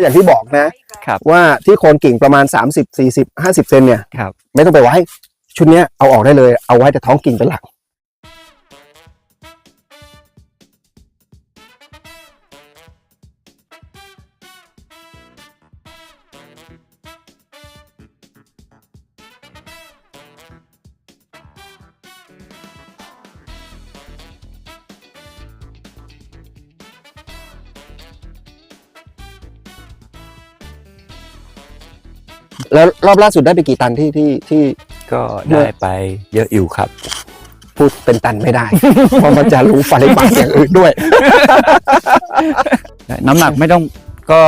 อย่างที่บอกนะ ครับว่าที่โคนกิ่งประมาณ 30 40 50 เซนเนี่ย ครับ ไม่ต้องไปไว้ ชุดเนี้ยเอาออกได้เลยเอาไว้แต่ท้องกิ่งเป็นหลัก แล้วรอบล่าสุดได้ไปกี่ตันที่ที่ที่ก็ได้ไปเยอะอยู่ครับ พูดเป็นตันไม่ได้ เพราะมันจะรู้ปริมาณอย่างอื่นด้วย น้ำหนักไม่ต้องก็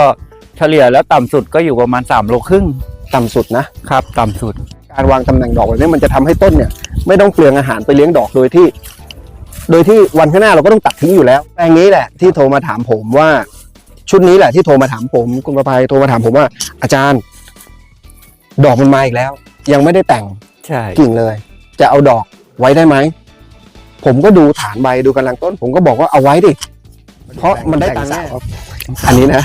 เฉลี่ยแล้วต่ำสุดก็อยู่ประมาณ3โลครึ่งต่ำสุดนะครับต่ำสุด การวางตำแหน่งดอกแบบนี้มันจะทำให้ต้นเนี่ย ไม่ต้องเปลืองอาหารไปเลี้ยงดอกโดยที่ โดยที่วันข้างหน้าเราก็ต้องตัดทิ้งอยู่แล้วแปลงนี้แหละที่โทรมาถามผมว่า ชุดนี้แหละที่โทรมาถามผมคุณประภัยโทรมาถามผมว่าอาจารย์ ดอกมันมาอีกแล้ว ยังไม่ได้แต่งใช่กิ่งเลย จะเอาดอกไว้ได้ไหม ผมก็ดูฐานใบดูกำลังต้น ผมก็บอกว่าเอาไว้ดิ เพราะมันได้ตังค์แน่อันนี้นะ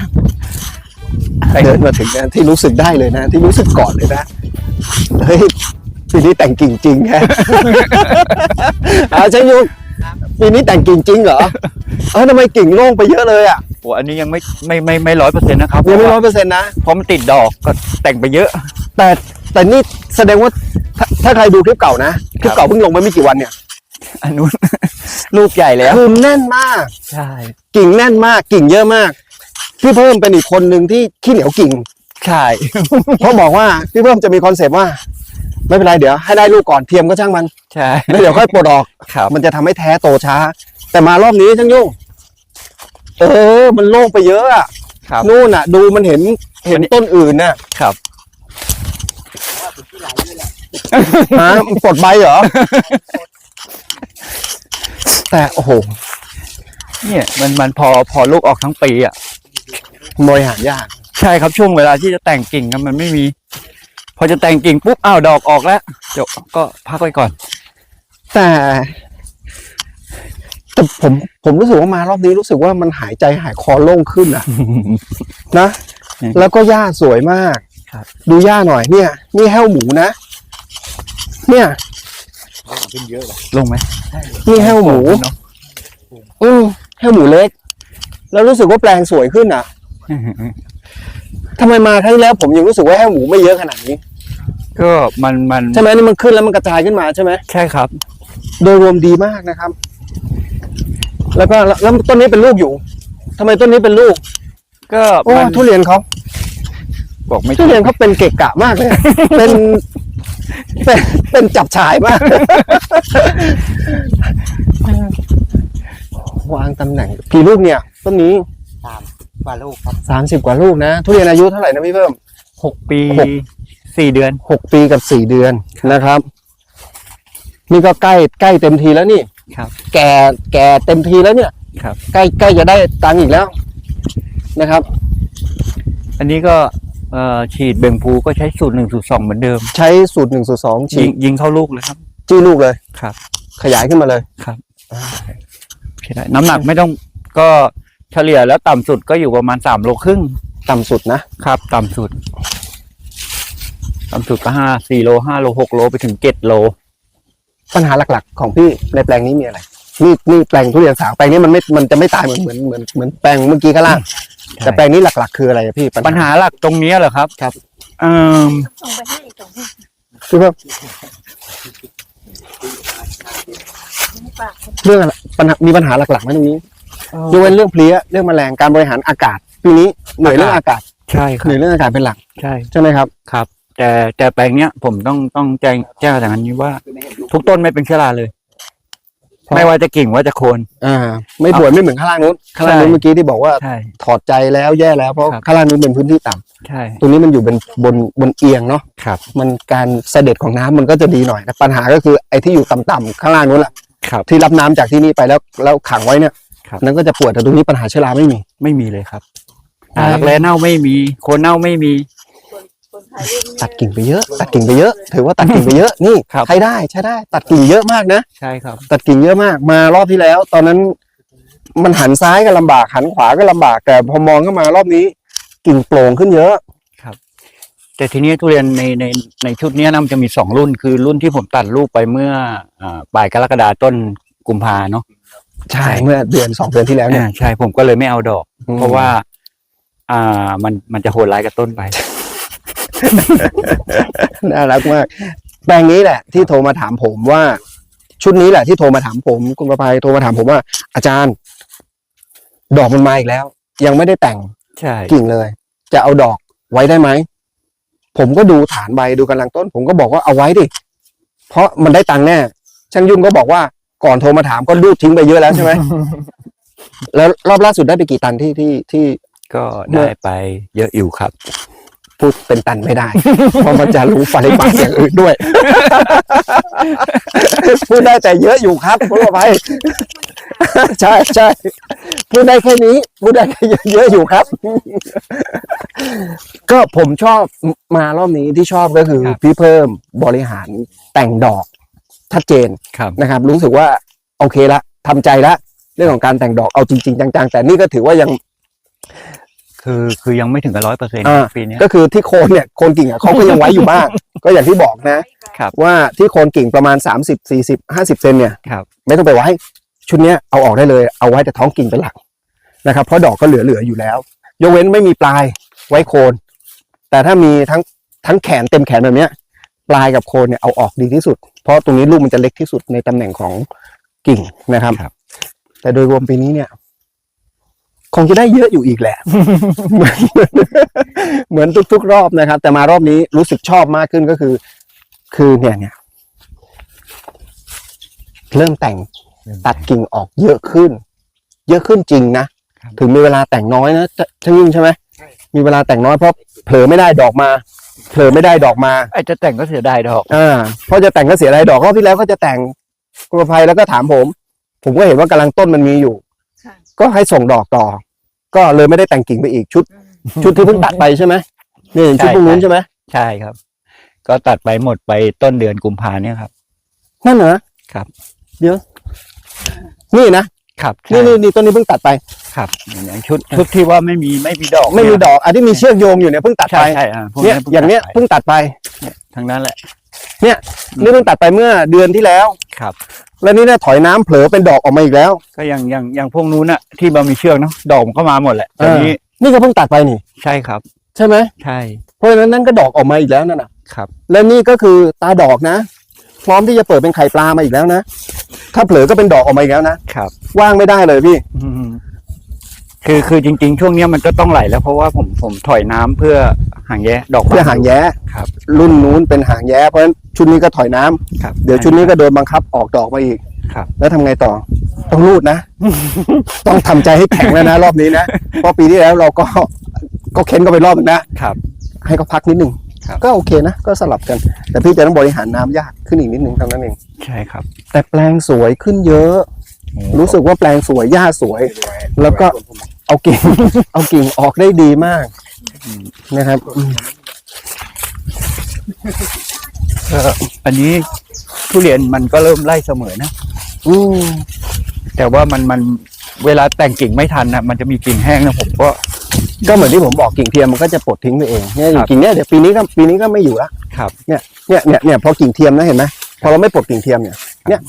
เดินมาถึงนะที่รู้สึกได้เลยนะ ที่รู้สึกก่อนเลยนะเฮ้ยปีนี้แต่งกิ่งจริงแฮะอาใช่ยุกปีนี้แต่งกิ่งจริงเหรอเออทำไมกิ่งโล่งไปเยอะเลยอะโอ้อันนี้ยังไม่ไม่ไม่ไม่ร้อยเปอร์เซ็นต์นะครับยังไม่ร้อยเปอร์เซ็นต์นะเพราะมันติดดอกก็แต่งไปเยอะ แต่แต่นี่แสดงว่าถ้าถ้าใครดูคลิปเก่านะคลิปเก่าเพิ่งลงไปไม่กี่วันเนี่ยอันนู้น ลูกใหญ่แล้ว คือแน่นมาก ใช่ กิ่งแน่นมากกิ่งเยอะมาก พี่เพิ่มเป็นอีกคนหนึ่งที่ขี้เหนียวกิ่ง ใช่ เพราะบอกว่าพี่เพิ่มจะมีคอนเซปต์ว่า ไม่เป็นไรเดี๋ยวให้ได้ลูกก่อนเทียมก็ช่างมันใช่แล้วเดี๋ยวค่อยปลดออกครับมันจะทำให้แท้โตช้า แต่มารอบนี้ช่างยุ่งเออ มันโล่งไปเยอะอะครับนู่นน่ะ ดูมันเห็นเห็นต้นอื่นน่ะ ครับ ฮะมันปลดใบเหรอ แต่โอ้โหเนี่ยมันมันพอพอลูกออกทั้งปีอะ บริหารยาก ใช่ครับช่วงเวลาที่จะแต่งกิ่งอะมันไม่มี พอจะแต่งกิ่งปุ๊บอ้าวดอกออกแล้วเดี๋ยวก็พักไว้ก่อน แต่แต่ผมผมรู้สึกว่ามารอบนี้รู้สึกว่ามันหายใจหายคอโล่งขึ้นอะ นะอืมแล้วก็หญ้าสวยมากครับ ดูหญ้าหน่อยเนี่ย นี่แห้วหมูนะ เนี่ยลงไหมนี่แห้วหมูเนอะอืมแห้วหมูเล็ก แล้วรู้สึกว่าแปลงสวยขึ้นอะทำไมมาครั้งที่แล้วผมยังรู้สึกว่าแห้วหมูไม่เยอะขนาดนี้ ก็มันมันใช่ไหมนี่มันขึ้นแล้วมันกระจายขึ้นมาใช่ไหมใช่ครับ โดยรวมดีมากนะครับ แล้วก็แล้วแล้วต้นนี้เป็นลูกอยู่ทำไมต้นนี้เป็นลูก ก็โอ้มันทุเรียนเขา บอกไม่ทุเรียนเขาเป็นเกะกะมากเลยเป็นเป็นเป็นจับฉายมาก วางตำแหน่งกี่ลูกเนี่ยต้นนี้สามกว่าลูกครับสามสิบกว่าลูกนะ ทุเรียนอายุเท่าไหร่นะพี่เพิ่ม หกปีหก สี่เดือน หกปีกับสี่เดือนนะครับ นี่ก็ใกล้ใกล้เต็มทีแล้วนี่ครับแก่แก่เต็มทีแล้วเนี่ยครับ ใกล้ใกล้จะได้ตังค์อีกแล้วนะครับ อันนี้ก็ เอ่อฉีดเบ่งพูก็ใช้สูตรหนึ่งสูตรสองเหมือนเดิม ใช้สูตรหนึ่งสูตรสองฉียิงดยิงเข้าลูกเลยครับ จี้ลูกเลย ครับ ขยายขึ้นมาเลยใช่ได้น้ำหนักไม่ต้องก็เฉลี่ยแล้วต่ำสุดก็อยู่ประมาณสามโลครึ่งต่ำสุดนะ ครับ ต่ำสุด ต่ำสุดก็ห้าสี่โลห้าโลหกโลไปถึงเจ็ดโล ปัญหาหลักๆ ของพี่ในแปลงนี้มีอะไร นี่นี่แปลงทุเรียนสาวแปลงนี้มันไม่มันจะไม่ตายเหมือนเหมือนเหมือนเหมือนแปลงเมื่อกี้ข้างล่างแต่แปลงนี้หลักๆ คืออะไรอะพี่ปัญหาหลักตรงเนี้ยเหรอครับครับเอ่อส่งไปให้ส่งให้คือว่าปากเรื่องอะไรปัญหามีปัญหาหลักๆไหมตรงนี้ยกเว้นเรื่องเพลี้ยเรื่องแมลงการบริหารอากาศปีนี้เหนื่อยเรื่องอากาศใช่คเหรับนื่อยเรื่องอากาศเป็นหลักใช่ใช่ไหมครับ ครับ แต่แต่แปลงเนี้ยผมต้องต้องแจ้งแจ้งอย่างนี้ว่า ทุกต้นไม่เป็นเชื้อราเลยเพราะ ไม่ว่าจะกิ่งว่าจะโคน อ่า ไม่ป่วยไม่เหมือนข้างล่างนู้นข้างล่างนู้นใช่เมื่อกี้ที่บอกว่าใช่ ถอดใจแล้วแย่แล้วเพราะครับ ข้างล่างนู้นเป็นพื้นที่ต่ำใช่ตรงนี้มันอยู่บนบนบนเอียงเนาะครับมันการเสด็จของน้ำมันก็จะดีหน่อยแต่ปัญหาก็คือไอ้ที่อยู่ต่ำๆข้างล่างนู้นแหละครับ ที่รับน้ำจากที่นี่ไปแล้วแล้วขังไว้เนี่ยครับ นั่นก็จะปวดแต่ตรงนี้ปัญหาเชื้อราไม่มี ไม่มีเลยครับอ่าหลักแร้เน่าไม่มีโคนเน่าไม่มีคนถ่ายรูปนี่ ตัดกิ่งไปเยอะ ตัดกิ่งไปเยอะ ถือว่าตัดกิ่งไปเยอะนี่ครับ ใช้ได้ใช้ได้ ตัดกิ่งเยอะมากนะ ใช่ครับ ตัดกิ่งเยอะมากมารอบที่แล้ว ตอนนั้น มันหันซ้ายก็ลำบากหันขวาก็ลำบากแต่พอมองเข้ามารอบนี้ กิ่งโปร่งขึ้นเยอะ แต่ทีนี้ทุเรียนในในในชุดเนี้ยนะมันจะมีสองรุ่นคือรุ่นที่ผมตัดลูกไปเมื่ออ่าปลายกรกฎาต้นกุมภาเนาะใช่เมื่อเดือนสองเดือนที่แล้วเนี่ยอ่าใช่ผมก็เลยไม่เอาดอกอืมเพราะว่า อ่ามันมันจะโหดร้ายกับต้นไป น่ารักมาก แปลงนี้แหละ ที่โทรมาถามผมว่า ชุดนี้แหละที่โทรมาถามผม คุณประภัยโทรมาถามผมว่า อาจารย์ ดอกมันมาอีกแล้ว ยังไม่ได้แต่งใช่กิ่งเลย จะเอาดอกไว้ได้ไหมผมก็ดูฐานใบดูกำลังต้น ผมก็บอกว่าเอาไว้ดิเพราะมันได้ตังค์แน่ช่างยุ่นก็บอกว่าก่อนโทรมาถามก็รูดทิ้งไปเยอะแล้วใช่ไหมแล้วรอบล่าสุดได้ไปกี่ตันที่ที่ที่ก็ได้ไปเยอะอยู่ครับ พูดเป็นตันไม่ได้ เพราะมันจะรู้ปริมาณอย่างอื่นด้วย พูดได้แต่เยอะอยู่ครับคุณประภัยใช่ใช่พูดได้แค่นี้ พูดได้แค่เยอะอยู่ครับ ก็ผมชอบมารอบนี้ที่ชอบก็คือครับพี่เพิ่มบริหารแต่งดอกชัดเจนครับนะครับ รู้สึกว่า โอเคละทำใจละ เรื่องของการแต่งดอกเอาจริง ๆ จังๆ แต่นี่ก็ถือว่ายัง คือคือยังไม่ถึงกับร้อยเปอร์เซ็นต์อ่า ปีเนี้ย ก็คือที่โคนเนี่ยโคนกิ่งอะเขาก็ยังไว้อยู่บ้าง ก็อย่างที่บอกนะครับ ว่าที่โคนกิ่งประมาณ 30 40 50เซนเนี่ยครับ ไม่ต้องไปไว้ชุดเนี้ยเอาออกได้เลยเอาไว้แต่ท้องกิ่งเป็นหลักนะครับเพราะดอกก็เหลือๆอยู่แล้ว ยกเว้นไม่มีปลายไว้โคน แต่ถ้ามีทั้งทั้งแขนเต็มแขนแบบเนี้ย ปลายกับโคนเนี่ยเอาออกดีที่สุด เพราะตรงนี้ลูกมันจะเล็กที่สุดในตำแหน่งของกิ่งนะครับ ครับ แต่โดยรวมปีนี้เนี่ย คงจะได้เยอะอยู่อีกแหละเหมือนเหมือนทุก ๆ รอบนะครับ แต่มารอบนี้รู้สึกชอบมากขึ้นก็คือ คือเนี่ยเนี่ยเริ่มแต่งตัดกิ่งออกเยอะขึ้น เยอะขึ้นจริงนะครับถึงมีเวลาแต่งน้อยนะจะช่างยิ่งใช่ไหมมีเวลาแต่งน้อยเพราะเผลอไม่ได้ดอกมาเผลอไม่ได้ดอกมาไอ้จะแต่งก็เสียดายดอกอ่าเพราะจะแต่งก็เสียรายดอกรอบที่แล้วก็จะแต่งกุณภัยแล้วก็ถามผม ผมก็เห็นว่ากำลังต้นมันมีอยู่ค่ะ ก็ให้ส่งดอกต่อ ก็เลยไม่ได้แต่งกิ่งไปอีกชุด ชุดที่เพิ่งตัดไปใช่ไหมนี่ชุดพวกนู้นใช่ไหมใช่ครับ ก็ตัดไปหมดไปต้นเดือนกุมภาเนี่ยครับ นั่นเหรอครับ เดี๋ยว นี่นะครับใช่นี่นี่นี่ต้นนี้เพิ่งตัดไปครับอย่างชุดชุดที่ว่าไม่มีไม่มีดอก ไม่มีเนี่ยดอกอันที่มีเชือกโยงอยู่เนี่ยเพิ่งตัดใช่ไปใช่อ่าพวกเนี่ยพิ่อย่างเนี้ยตัดไปเพิ่งตัดไปทั้งนั้นแหละนี่เพิ่งตัดไปเมื่อเดือนที่แล้วครับ แล้วนี่เนี่ยถอยน้ำเผลอเป็นดอกออกมาอีกแล้ว ก็อย่างอย่างอย่างพวกนู้นน่ะที่มันมีเชือกเนาะดอกมันก็มาหมดแหละแต่เออนี้นี่ก็เพิ่งตัดไปนี่ ใช่ครับ ใช่ไหมใช่เพราะฉะนั้นนั่นก็ดอกออกมาอีกแล้วนั่นน่ะ ครับ และนี่ก็คือตาดอกนะ พร้อมที่จะเปิดเป็นไข่ปลามาอีกแล้วนะ ถ้าเผลอก็เป็นดอกออกมาอีกแล้วนะครับ ว่างไม่ได้เลยพี่ อืมคือคือจริง ๆ ช่วงเนี้ยมันก็ต้องไหลแล้วเพราะว่าผมผมถอยน้ำเพื่อหางแย้ดอกเพื่อหางแย้ครับ รุ่นนู้นเป็นหางแย้เพราะฉะนั้น ชุดนี้ก็ถอยน้ำครับเดี๋ยวชุดนี้ก็โดนบังคับออกดอกมาอีก ครับ แล้วทำไงต่อ ต้องรูดนะ ต้องทำใจให้แข็งแล้วนะ รอบนี้นะเพราะปีที่แล้วเราก็ก็เค้นก็ไปรอบหนึงนะ ครับ ให้เขาพักนิดนึงครับ ก็โอเคนะ ก็สลับกัน แต่พี่จะต้องบริหารน้ำยากขึ้นอีกนิดนึงเท่านั้นเอง ใช่ครับแต่แปลงสวยขึ้นเยอะรู้สึกว่าแปลงสวยหญ้าสวย แล้วก็เอากิ่ง เอากิ่งออกได้ดีมากอืมนะครับอืม อันนี้ทุเรียนมันก็เริ่มไล่เสมอนะอืมแต่ว่ามันมันเวลาแต่งกิ่งไม่ทันนะมันจะมีกิ่งแห้งนะผมก็ ก็เหมือนที่ผมบอกกิ่งเทียมมันก็จะปลดทิ้งไปเองเนี่ยครับกิ่งเนี้ยเดี๋ยวปีนี้ก็ปีนี้ก็ไม่อยู่ละครับ เนี่ยเนี่ยเนี่ยเนี่ยพอกิ่งเทียมนะเห็นไหมพอเราไม่ปลดกิ่งเทียมเนี่ย เนี่ย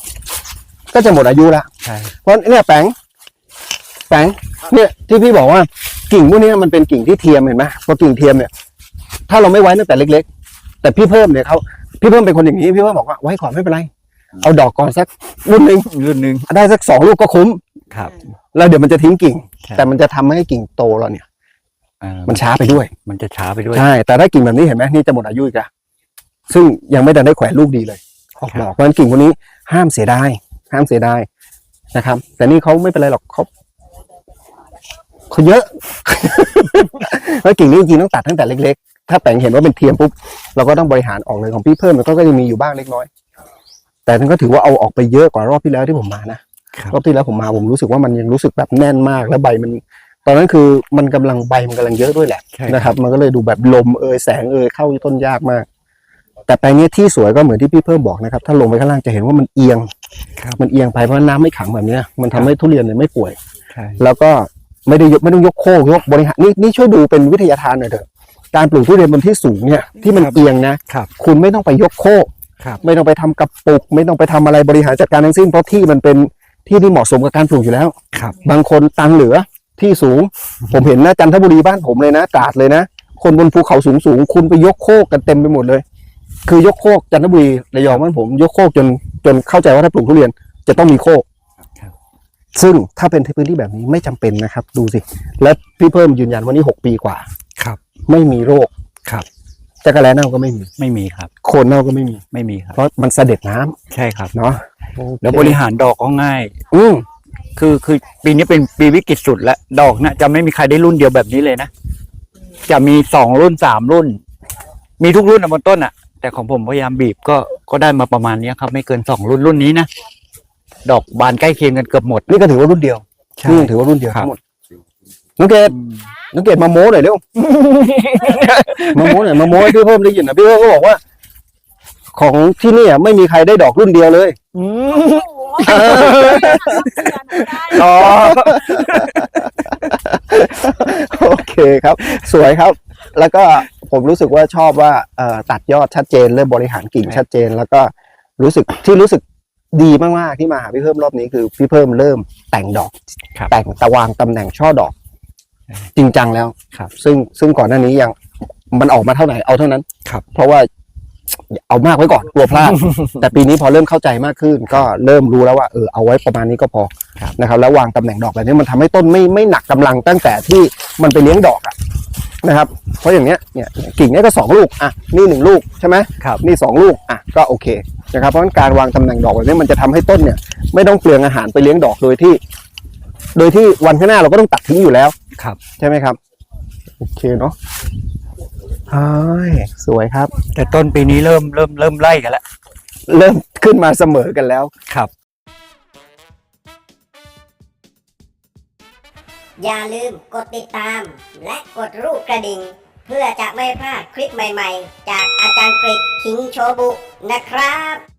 ก็จะหมดอายุละใช่เพราะเนี่ยแปลงแปลงเนี่ยที่พี่บอกว่ากิ่งพวกนี้มันเป็นกิ่งที่เทียมเห็นไหมพอกิ่งเทียมเนี่ย ถ้าเราไม่ไว้ตั้งแต่เล็ก ๆ แต่พี่เพิ่มเนี่ยเขา พี่เพิ่มเป็นคนอย่างนี้พี่เพิ่มบอกว่าไว้ก่อนไม่เป็นไร เอาดอกก่อนสักรุ่นหนึ่งรุ่นหนึ่งได้สักสองลูกก็คุ้มครับ แล้วเดี๋ยวมันจะทิ้งกิ่งใช่แต่มันจะทำให้กิ่งโตเราเนี่ย อ่ามันช้าไปด้วย มันจะช้าไปด้วย ใช่แต่ถ้ากิ่งแบบนี้เห็นไหมนี่จะหมดอายุอีกแล้วซึ่งยังไม่ได้ได้แขวนลูกดีเลยออกดอกเพราะฉะนั้นกิ่งพวกนี้ห้ามเสียดายห้ามเสียดายนะครับ แต่นี่เขาไม่เป็นไรหรอกเขาเขาเยอะแล้วกิ่งนี้จริงๆต้องตัดตั้งแต่เล็กๆ ถ้าแปลงเห็นว่าเป็นเทียมปุ๊บเราก็ต้องบริหารออกเลยของพี่เพิ่มมันก็ยังมีอยู่บ้างเล็กน้อย แต่นั่นก็ถือว่าเอาออกไปเยอะกว่ารอบที่แล้วที่ผมมานะครับรอบที่แล้วผมมาผมรู้สึกว่ามันยังรู้สึกแบบแน่นมากแล้วใบมัน ตอนนั้นคือมันกำลังใบมันกำลังเยอะด้วยแหละใช่นะครับ มันก็เลยดูแบบลมเอยแสงเอยเข้าต้นยากมาก แต่แปลงนี้ที่สวยก็เหมือนที่พี่เพิ่มบอกนะครับ ถ้าลงไปข้างล่างจะเห็นว่ามันเอียงครับมันเอียงไปเพราะน้ำไม่ขังแบบเนี้ยมันทำให้ทุเรียนเนี่ยไม่ป่วยใช่แล้วก็ไม่ได้ยกไม่ต้องยกโคกยกบริหารนี่นี่ช่วยดูเป็นวิทยาทานหน่อยเถอะ การปลูกทุเรียนบนที่สูงเนี่ยที่มันเอียงนะครับคุณไม่ต้องไปยกโคกครับไม่ต้องไปทำกระปุก ไม่ต้องไปทำอะไรบริหารจัดการทั้งสิ้นเพราะที่มันเป็นที่ที่เหมาะสมกับการปลูกอยู่แล้วครับ บางคนตังค์เหลือที่สูง ผมเห็นนะจันทบุรีบ้านผมเลยนะตราดเลยนะ คนบนภูเขาสูงสูงๆคุณไปยกโคกกันเต็มไปหมดเลย คือยกโคกจันทบุรีระยองบ้านผม ยกโคกจนจนเข้าใจว่าถ้าปลูกทุเรียนจะต้องมีโคกครับซึ่งถ้าเป็นพื้นที่แบบนี้ไม่จำเป็นนะครับ ดูสิ และพี่เพิ่มยืนยันว่านี่หกปีกว่าครับ ไม่มีโรคครับ จักรแล้เน่าก็ไม่มี ไม่มีครับ โคนเน่าก็ไม่มี ไม่มีครับเพราะมันเสด็จน้ำใช่ครับ เนาะแล้วบริหารดอกก็ง่าย อืมคือคือปีนี้เป็นปีวิกฤตสุดแล้วดอกเนี่ยจะไม่มีใครได้รุ่นเดียวแบบนี้เลยนะ จะมีสองรุ่นสามรุ่น มีทุกรุ่นอะบนต้นอะแต่ของผมพยายามบีบก็ก็ได้มาประมาณเนี้ยครับ ไม่เกินสองรุ่นรุ่นนี้นะ ดอกบานใกล้เคียงกันเกือบหมด นี่ก็ถือว่ารุ่นเดียวใช่นี่ยังถือว่ารุ่นเดียวครับ ทั้งหมด น้องเกดน้องเกดมาโม้หน่อยเร็ว มาโม้หน่อยมาโม้ให้พี่เพิ่มได้ยินนะพี่เพิ่มก็บอกว่า ของที่เนี่ยไม่มีใครได้ดอกรุ่นเดียวเลยโอ้โหได้อ๋อ โอเคครับ สวยครับ แล้วก็ผมรู้สึกว่าชอบว่าเอ่อตัดยอดชัดเจนเริ่มบริหารกิ่งชัดเจน แล้วก็รู้สึกที่รู้สึกดีมากๆที่มาหาพี่เพิ่มรอบนี้คือพี่เพิ่มเริ่มแต่งดอก ครับ แต่งตะวางตำแหน่งช่อดอกใช่ จริงจังแล้วครับ ซึ่งซึ่งก่อนหน้านี้ยังมันออกมาเท่าไหร่เอาเท่านั้นครับ เพราะว่าเอามากไว้ก่อนกลัวพลาด แต่ปีนี้พอเริ่มเข้าใจมากขึ้น ก็เริ่มรู้แล้วว่าเออเอาไว้ประมาณนี้ก็พอครับนะครับ แล้ววางตำแหน่งดอกแบบนี้มันทำให้ต้นไม่ไม่หนักกำลังตั้งแต่ที่มันไปเลี้ยงดอกอะนะครับ เพราะอย่างเนี้ยเนี่ยกิ่งเนี้ยก็สองลูกอะนี่หนึ่งลูกใช่ไหมครับนี่สองลูกอะก็โอเคนะครับเพราะฉะนั้นการวางตำแหน่งดอกแบบนี้มันจะทำให้ต้นเนี่ย ไม่ต้องเปลืองอาหารไปเลี้ยงดอกโดยที่ โดยที่วันข้างหน้าเราก็ต้องตัดทิ้งอยู่แล้ว ครับใช่ไหมครับ โอเคเนาะใช่สวยครับ แต่ต้นปีนี้เริ่มเริ่มเริ่มไล่กันแล้วเริ่มขึ้นมาเสมอกันแล้ว ครับ อย่าลืมกดติดตาม และกดรูปกระดิ่ง เพื่อจะไม่พลาดคลิปใหม่ๆ จากอาจารย์กริกคิงโชบุนะครับ